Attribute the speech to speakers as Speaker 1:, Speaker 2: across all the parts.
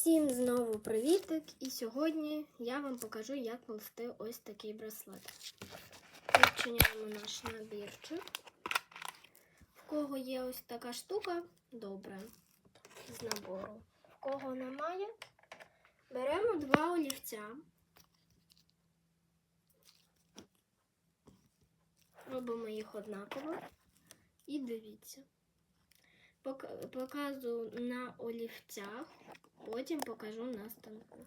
Speaker 1: Всім знову привітик! І сьогодні я вам покажу, як плести ось такий браслет. Відчиняємо наш набірчик. В кого є ось така штука, добре, з набору. В кого немає, беремо два олівця. Робимо їх однаково. І дивіться. Пок- Показую на олівцях, потім покажу на станку.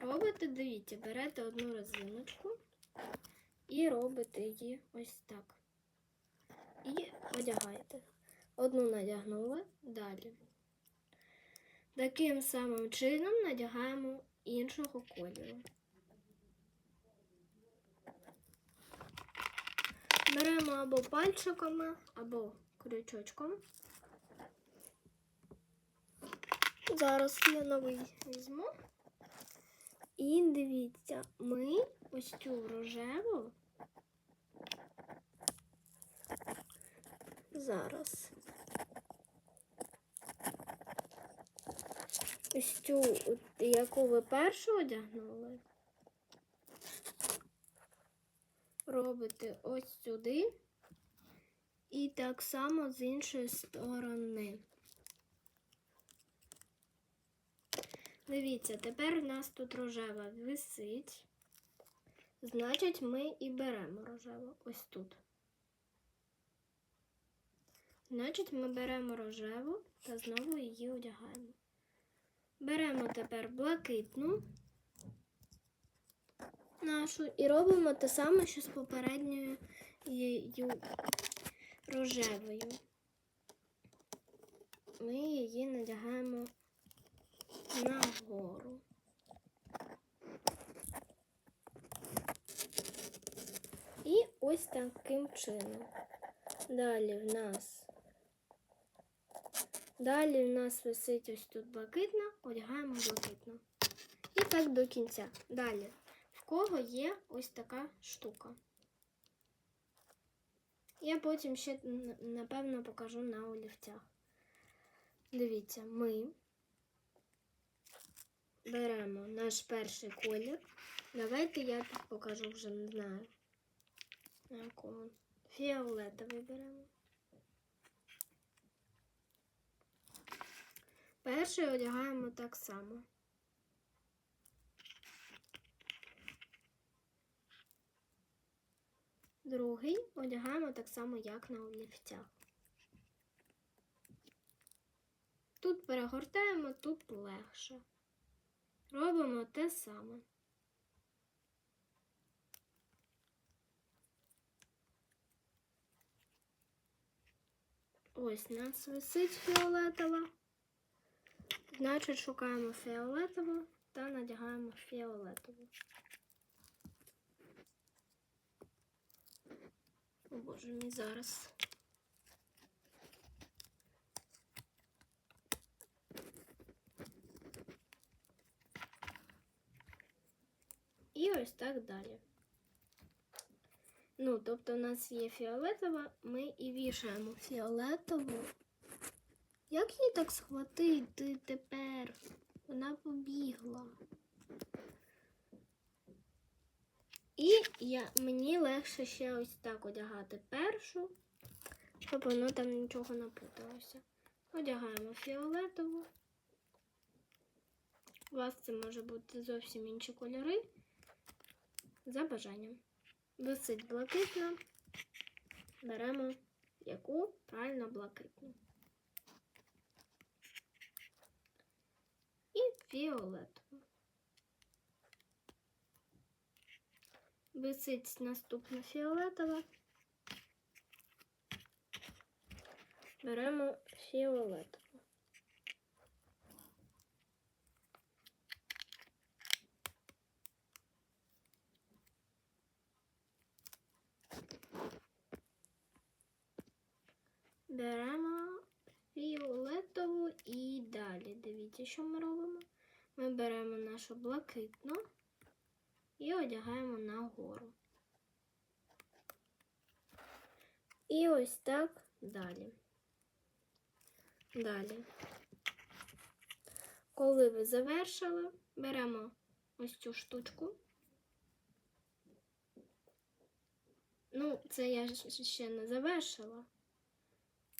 Speaker 1: Робите, дивіться, берете одну резиночку і робите її ось так. І одягаєте. Одну надягнули, далі. Таким самим чином надягаємо іншого кольору. Беремо або пальчиками, або крючочком. Зараз я новий візьму. І дивіться, ми ось цю рожеву. Зараз. Ось цю, яку ви першу одягнули, робите ось сюди і так само з іншої сторони. Дивіться, тепер у нас тут рожева висить. Значить, ми і беремо рожеву ось тут. Значить, ми беремо рожеву та знову її одягаємо. Беремо тепер блакитну нашу і робимо те саме, що з попередньою рожевою. Ми її надягаємо нагору. І ось таким чином. Далі в нас. Далі в нас висить ось тут блакитна, одягаємо блакитну. І так до кінця. Далі. В кого є ось така штука. Я потім ще, напевно, покажу на олівцях. Дивіться, ми беремо наш перший колір. Давайте я тут покажу вже не знаю. На якому. Фіолетовий беремо. Перший одягаємо так само. Другий одягаємо так само, як на олівцях. Тут перегортаємо, тут легше. Робимо те саме. Ось нас висить фіолетова. Значить, шукаємо фіолетову та надягаємо фіолетову. О боже мій зараз. І ось так далі. Ну, тобто у нас є фіолетова, ми і вішаємо фіолетову. Як її так схватити тепер? Вона побігла. І я, мені легше ще ось так одягати першу, щоб воно там нічого не путалося. Одягаємо фіолетову. У вас це може бути зовсім інші кольори. За бажанням. Висить блакитна. Беремо яку правильно блакитну. І фіолетову. Висить наступна фіолетова. Беремо фіолетову. Беремо фіолетову і далі. Дивіться, що ми робимо. Ми беремо нашу блакитну і одягаємо нагору. І ось так далі. Далі. Коли ви завершили, беремо ось цю штучку. Ну, це я ще не завершила.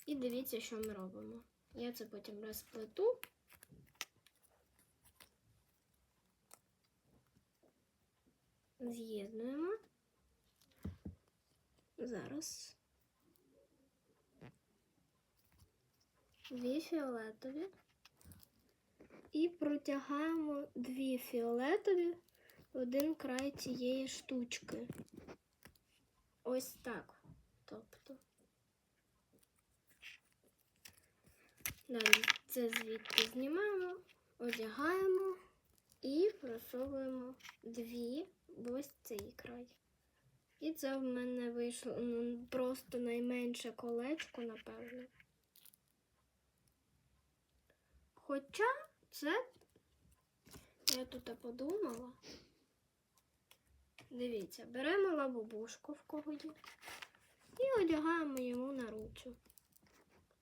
Speaker 1: І дивіться, що ми робимо. Я це потім розплету. З'єднуємо. Зараз. Дві фіолетові. І протягаємо дві фіолетові в один край цієї штучки. Ось так. Тобто. Далі це звідти знімаємо, одягаємо і просовуємо дві ось цей край. І це в мене вийшло ну, просто найменше колечко, напевно. Хоча це я тут подумала. Дивіться, беремо лабубушку в кого є і одягаємо йому на руцю.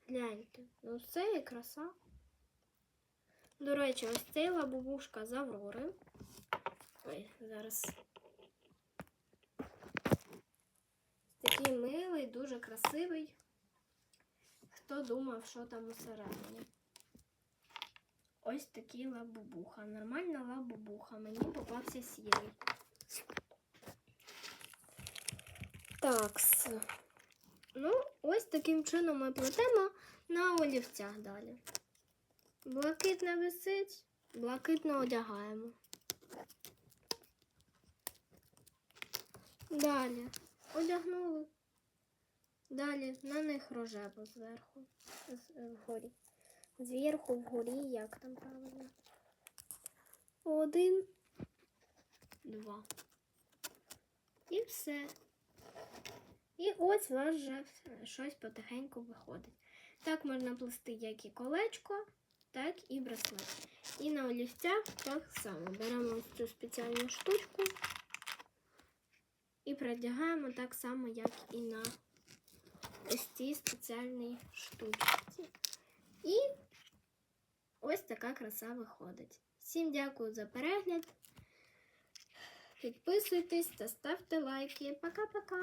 Speaker 1: Гляньте, ну це і краса. До речі, ось цей лабубушка з Аврори. Ой, зараз. Такий милий, дуже красивий. Хто думав, що там усередині? Ось такий лабубуха. Нормальна лабубуха. Мені попався сірий. Такс. Ну, ось таким чином ми плетемо на олівцях далі. Блакитне висить, блакитно одягаємо. Далі одягнули. Далі на них рожеву зверху, е, вгорі. Зверху, вгорі, як там правильно. Один, два. І все. І ось у вас вже щось потихеньку виходить. Так можна плести як і колечко, так і браслет. І на олівцях так само. Беремо ось цю спеціальну штучку і продягаємо так само, як і на ось цій спеціальній штучці. І ось така краса виходить. Всім дякую за перегляд. Підписуйтесь та ставте лайки. Пока-пока!